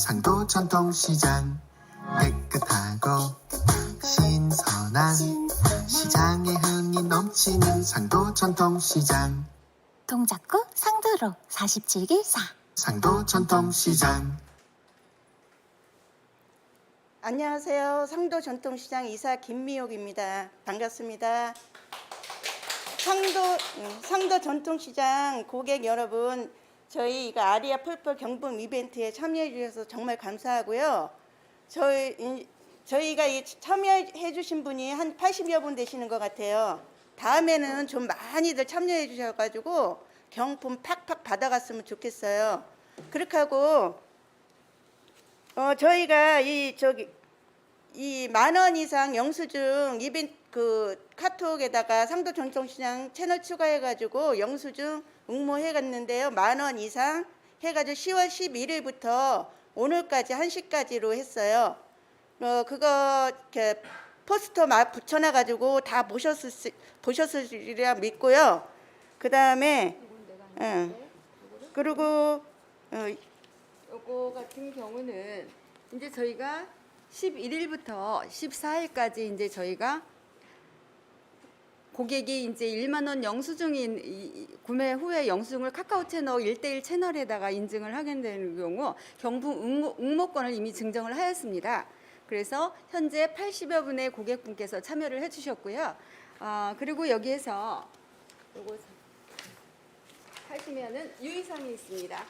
상도 전통시장 깨끗하고 신선한 시장에 흥이 넘치는 상도 전통시장 동작구 상도로 47길 4 상도 전통시장 안녕하세요. 상도 전통시장 이사 김미옥입니다. 반갑습니다. 상도 음, 상도 전통시장 고객 여러분, 저희가 아리아 펄펄 경품 이벤트에 참여해 주셔서 정말 감사하고요. 저희 이- 저희가 이 참여해 주신 분이 한 80여 분 되시는 것 같아요. 다음에는 좀 많이들 참여해 주셔가지고 경품 팍팍 받아갔으면 좋겠어요. 그렇게 하고 어 저희가 이 저기 이 만 원 이상 영수증 이벤트 그 카톡에다가 상도 전통시장 채널 추가해가지고 영수증 응모해 갔는데요. 만 원 이상 해가지고 10월 11일부터 오늘까지 1시까지로 했어요. 어 그거 이렇게 포스터 막 붙여놔가지고 다 보셨을 수- 보셨으리라 믿고요. 그 다음에 응. 그리고 어, 요거 같은 경우는 이제 저희가 11일부터 14일까지 이제 저희가 고객이 이제 1만 원 이- 구매 후에 영수증을 카카오 채널 1대1 채널에다가 인증을 하게 되는 경우 경품 응모, 응모권을 이미 증정을 하였습니다. 그래서 현재 80여 분의 고객분께서 참여를 해주셨고요. 아, 그리고 여기에서 요거 하시면은 유의사항이 있습니다.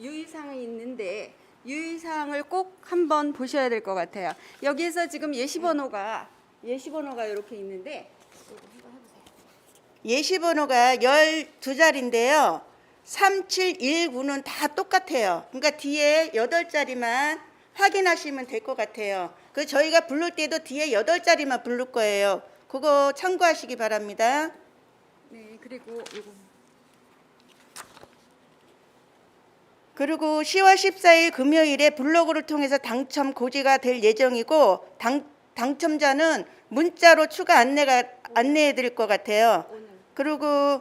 유의사항이 있는데 유의사항을 꼭 한번 보셔야 될 것 같아요. 여기에서 지금 예시 번호가 예시번호가 이렇게 있는데 예시번호가 12자리인데요. 3719는 다 똑같아요. 그러니까 뒤에 8자리만 확인하시면 될 것 같아요. 그 저희가 부를 때도 뒤에 8자리만 부를 거예요. 그거 참고하시기 바랍니다. 네 그리고 이거 그리고 10월 14일 금요일에 블로그를 통해서 당첨 고지가 될 예정이고 당, 당첨자는 문자로 추가 안내가 안내해 드릴 것 같아요. 그리고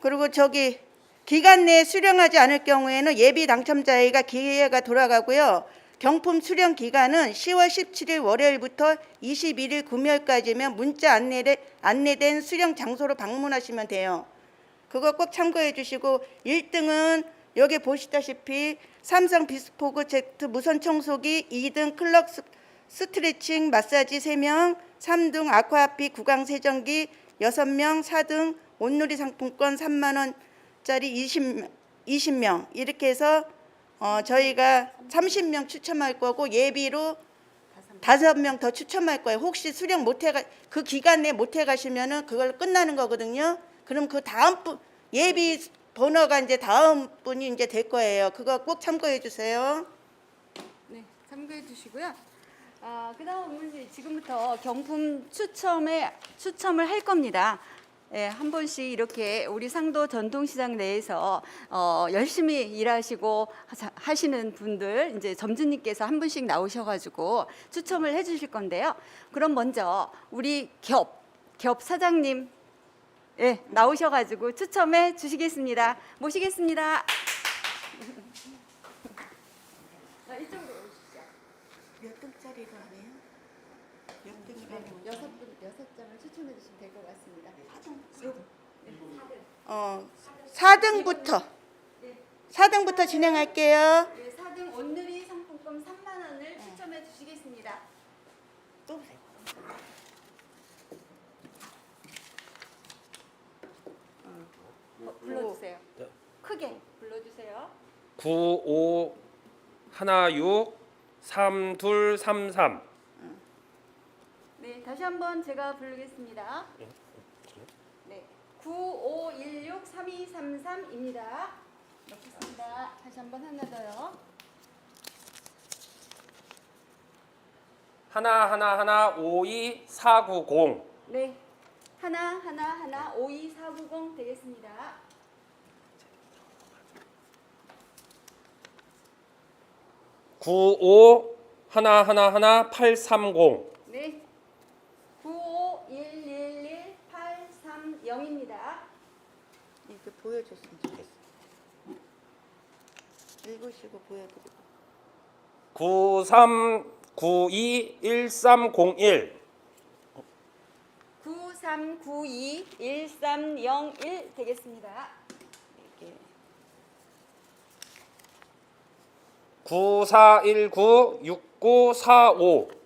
그리고 저기 기간 내에 수령하지 않을 경우에는 예비 당첨자에게 기회가 돌아가고요. 경품 수령 기간은 10월 17일 월요일부터 21일 금요일까지면 문자 안내를 안내된 수령 장소로 방문하시면 돼요. 그거 꼭 참고해 주시고 1등은 여기 보시다시피 삼성 비스포그 제트 무선 청소기 2등 클럭 스- 스트레칭 마사지 3명 3등 아쿠아피 구강 세정기 6명 4등 온누리 상품권 3만 원짜리 20, 20명 이렇게 해서 어, 저희가 30명 추첨할 거고 예비로 다섯 명 더 추첨할 거예요. 혹시 수령 못 해가 그 기간 내에 못 해 가시면은 그걸 끝나는 거거든요. 그럼 그 다음 분 예비 번호가 이제 다음 분이 이제 될 거예요. 그거 꼭 참고해 주세요. 네 참고해 주시고요. 아 그다음 이제 지금부터 경품 추첨에 추첨을 할 겁니다. 예, 한 번씩 이렇게 우리 상도 전통시장 내에서 어, 열심히 일하시고 하사- 하시는 분들 이제 점주님께서 한 분씩 나오셔가지고 추첨을 해주실 건데요. 그럼 먼저 우리 겹, 겹 사장님 예, 나오셔가지고 추첨해 주시겠습니다. 모시겠습니다. 아, 이쪽으로 오시죠. 몇 등짜리로 하네요? 몇 등이라고? 여섯 분 여섯 장을 추천해 주시면 될 것 같습니다. 어, 4등부터. 4등부터 진행할게요. 네, 4등 온누리 상품권 3만 원을 추첨해 주시겠습니다. 또 어, 불러주세요. 크게 불러주세요. 95 16 3233 네, 다시 한번 제가 부르겠습니다. 네, 95163233입니다. 넣겠습니다. 다시 한번 하나 더요. 하나 하나 하나 52 490 네, 하나 하나 하나 52490 되겠습니다. 구오 하나 하나 하나 830 네, 95111-830입니다. 이렇게 보여줬으면 좋겠어. 읽으시고 보여드리고. 93921301 93921301 되겠습니다. 이게 94196945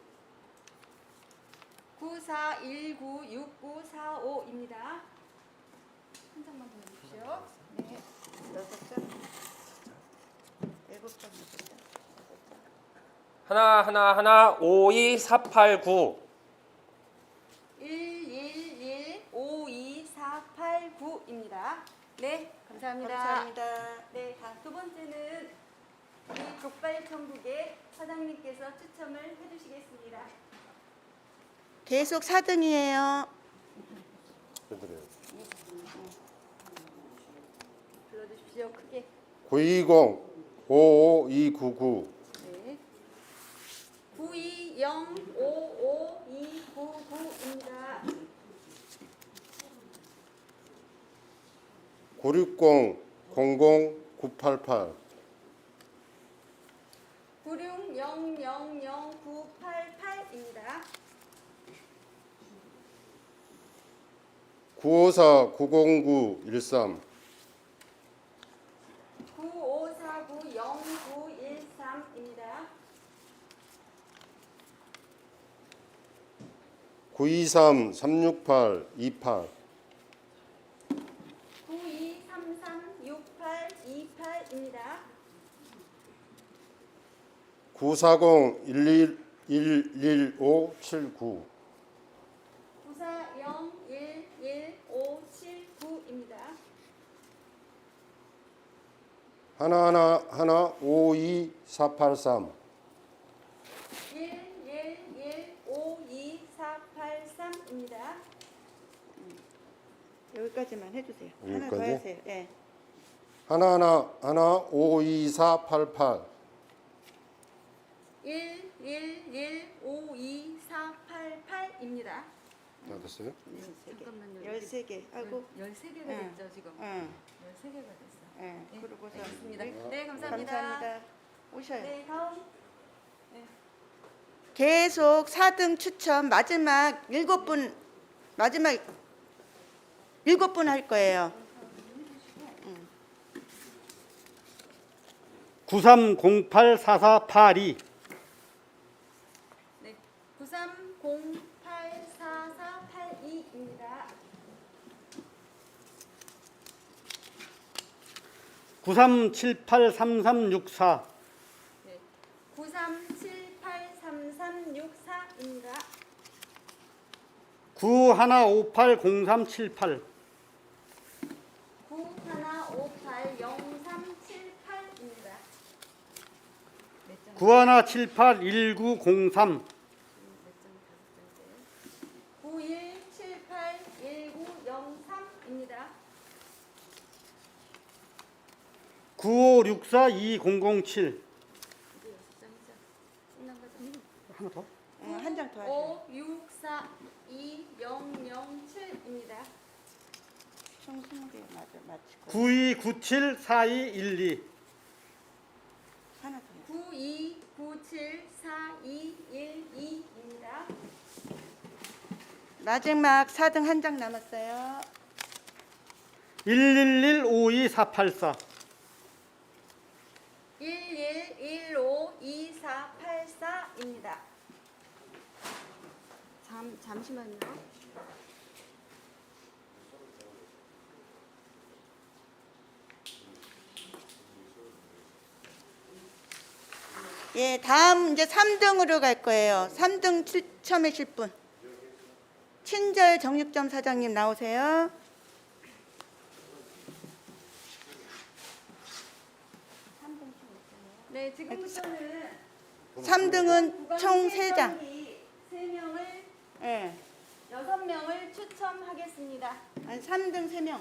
94196945입니다. 한 장만 더 해주십시오. 네, 여섯 장, 일곱 장, 여섯 장. 하나 하나 하나 52489 111-52489입니다. 네, 감사합니다. 감사합니다. 네, 자, 두 번째는 우리 족발 천국의 사장님께서 추첨을 해주시겠습니다. 계속 4등이에요. 불러주십시오. 크게. 920 55299 네. 920-55299입니다. 960 00 988 960000988입니다. 954 909 13 95490913입니다. 923 368 28 92336828입니다. 940 11 115 79 940-11579입니다. 하나하나 하나 52483 입니다. 여기까지만 해주세요. 하나 더 여기까지? 하세요. 예. 하나 하나 하나 52488 111-52488입니다. 다 됐어요? 잠깐만요. 13개 하고, 13개가 응. 됐죠, 지금. 응, 13개가 됐어요. 예. 네, 그러고서. 알겠습니다. 네. 네, 감사합니다. 감사합니다. 오셔요. 네, 다음. 계속 4등 추첨 마지막 7분 마지막 7분 할 거예요. 93084482 네, 93084482입니다. 93783364 네, 9378 3364인가? 91580378 91580378입니다. 91781903 91781903입니다. 95642007 하나 더? 응, 한장 더 하세요. 5642007입니다. 총 20개 맞아 맞히고 92974212 하나 더. 해요. 92974212입니다. 마지막 4등 한 장 남았어요. 1115284 11152484입니다. 잠 잠시만요. 예, 다음 이제 3등으로 갈 거예요. 3등 추첨하실 분. 친절 정육점 사장님 나오세요. 네, 지금부터는 3등은 총 3장. 3명을 예. 6명을 추첨하겠습니다. 아니 3등 3명.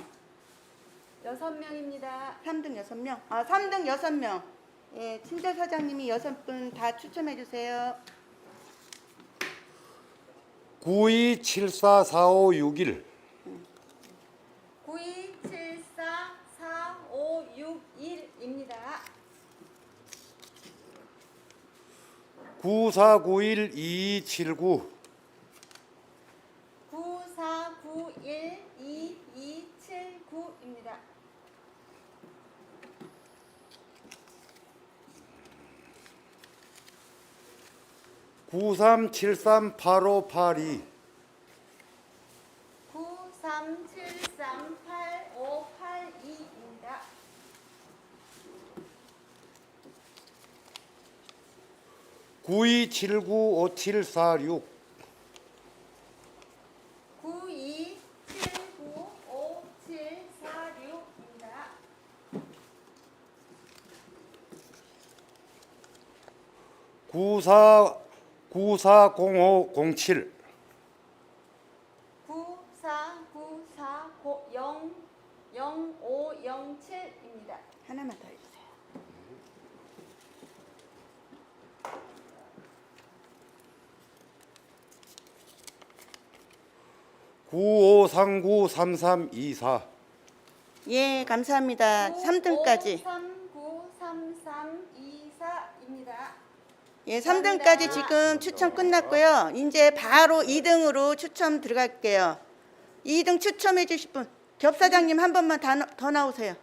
6명입니다. 3등 6명. 아, 3등 6명. 예, 친절 사장님이 6분 다 추첨해 주세요. 92744561 92744561입니다. 9491 93738582 93738582입니다. 구이 칠구 오칠 사육 92795746입니다. 구사 구사공오공칠 94940507입니다. 하나만 더 해주세요. 구오삼구 삼삼이사 예, 감사합니다. 3등까지. 393324입니다. 예, 3등까지 지금 추첨 끝났고요. 이제 바로 2등으로 추첨 들어갈게요. 2등 추첨해 주실 분. 겹사장님 한 번만 다 나- 더 나오세요.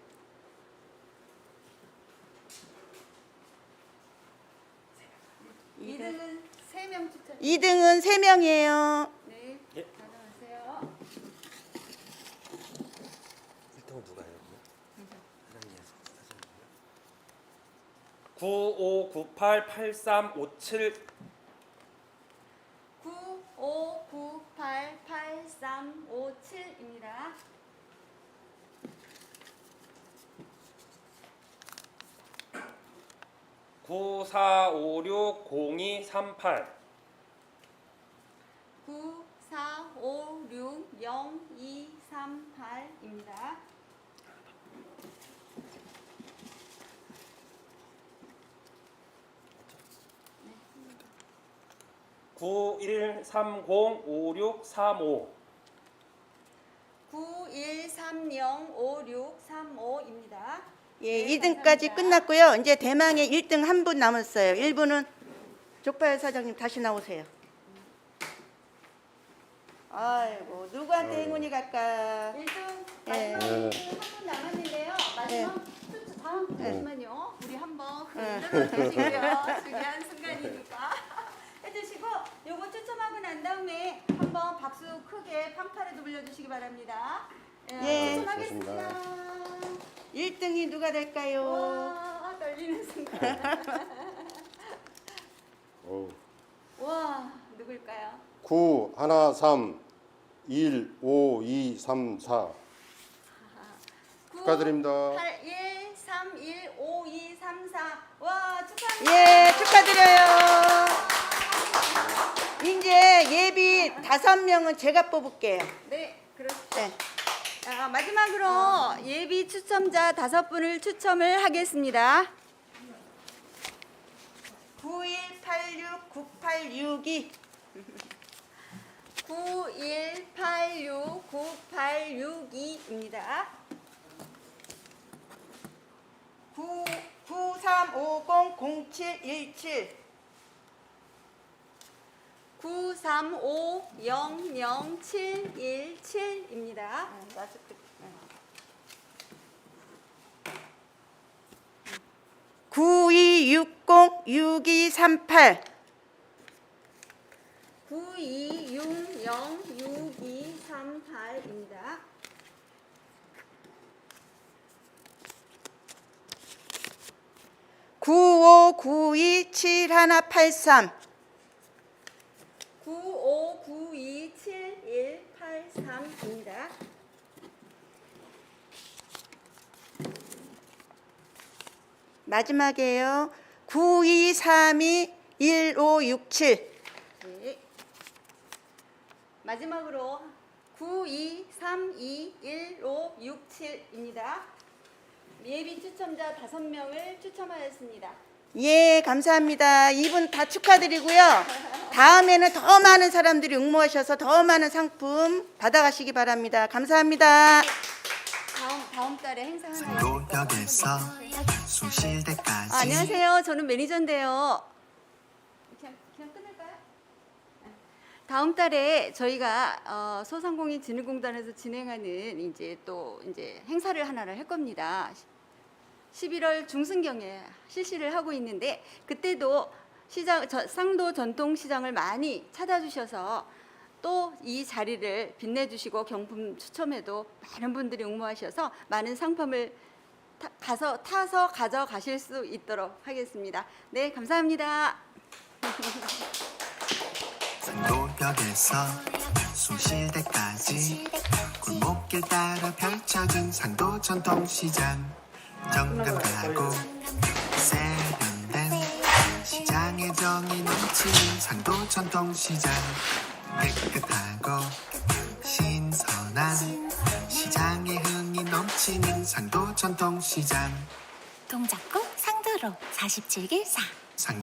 2등은 3명 추천. 2등은 3명이에요. 네, 예. 가져가세요. 1등은 누가 해요? 95988357 95988357입니다. 구사오육공이삼팔 94560238입니다. 구일삼공오육삼오 91305635입니다. 예, 네, 2등까지 감사합니다. 끝났고요. 이제 대망의 1등 한 분 남았어요. 1분은 족발 사장님 다시 나오세요. 아이고, 누구한테 행운이 갈까? 1등 예. 마지막 1등 한분 남았는데요. 마지막 추- 다음 잠시만요. 우리 한번 흔들어 주시고요. 중요한 순간이니까 요거 추첨하고 난 다음에 한번 박수 크게 팡파레도 불려주시기 바랍니다. 예. 추첨하겠습니다. 1등이 누가 될까요? 와 떨리는 순간. 어. 와 누굴까요? 구 하나 삼일 오 이 삼사 축하드립니다. 8 1 3 1 5 2 3 4. 와 축하합니다. 예, 축하드려요. 이제 예비 다섯 명은 제가 뽑을게요. 네, 그렇죠. 네. 아, 마지막으로 예비 추첨자 다섯 분을 추첨을 하겠습니다. 91869862 91869862입니다. 93500717 9350077입니다. 구이육공 육이삼팔 92606238입니다. 구오구이칠하나팔삼 95927183입니다. 마지막이에요. 구이삼이 1567 네. 마지막으로 92321567입니다. 예비 추첨자 5명을 추첨하였습니다. 예, 감사합니다. 이분 다 축하드리고요. 다음에는 더 많은 사람들이 응모하셔서 더 많은 상품 받아가시기 바랍니다. 감사합니다. 다음 다음 달에 행사 하나 숭실대까지 아, 안녕하세요. 저는 매니저인데요. 그냥 그냥 끊을까요? 다음 달에 저희가 어, 소상공인 진흥공단에서 진행하는 이제 또 이제 행사를 하나를 할 겁니다. 11월 중순경에 실시를 하고 있는데 그때도 시장 저, 상도 전통 시장을 많이 찾아주셔서 또 이 자리를 빛내주시고 경품 추첨에도 많은 분들이 응모하셔서 많은 상품을 타, 가서 타서 가져가실 수 있도록 하겠습니다. 네, 감사합니다. 상도역에서 숭실대까지 골목길 따라 펼쳐진 상도 전통시장 정감 가고 세련된 시장의 정이 넘치는 상도 전통시장. 깨끗하고 신선한 시장의 흥이 넘치는 상도 전통시장. 동작구 상도로 47길 4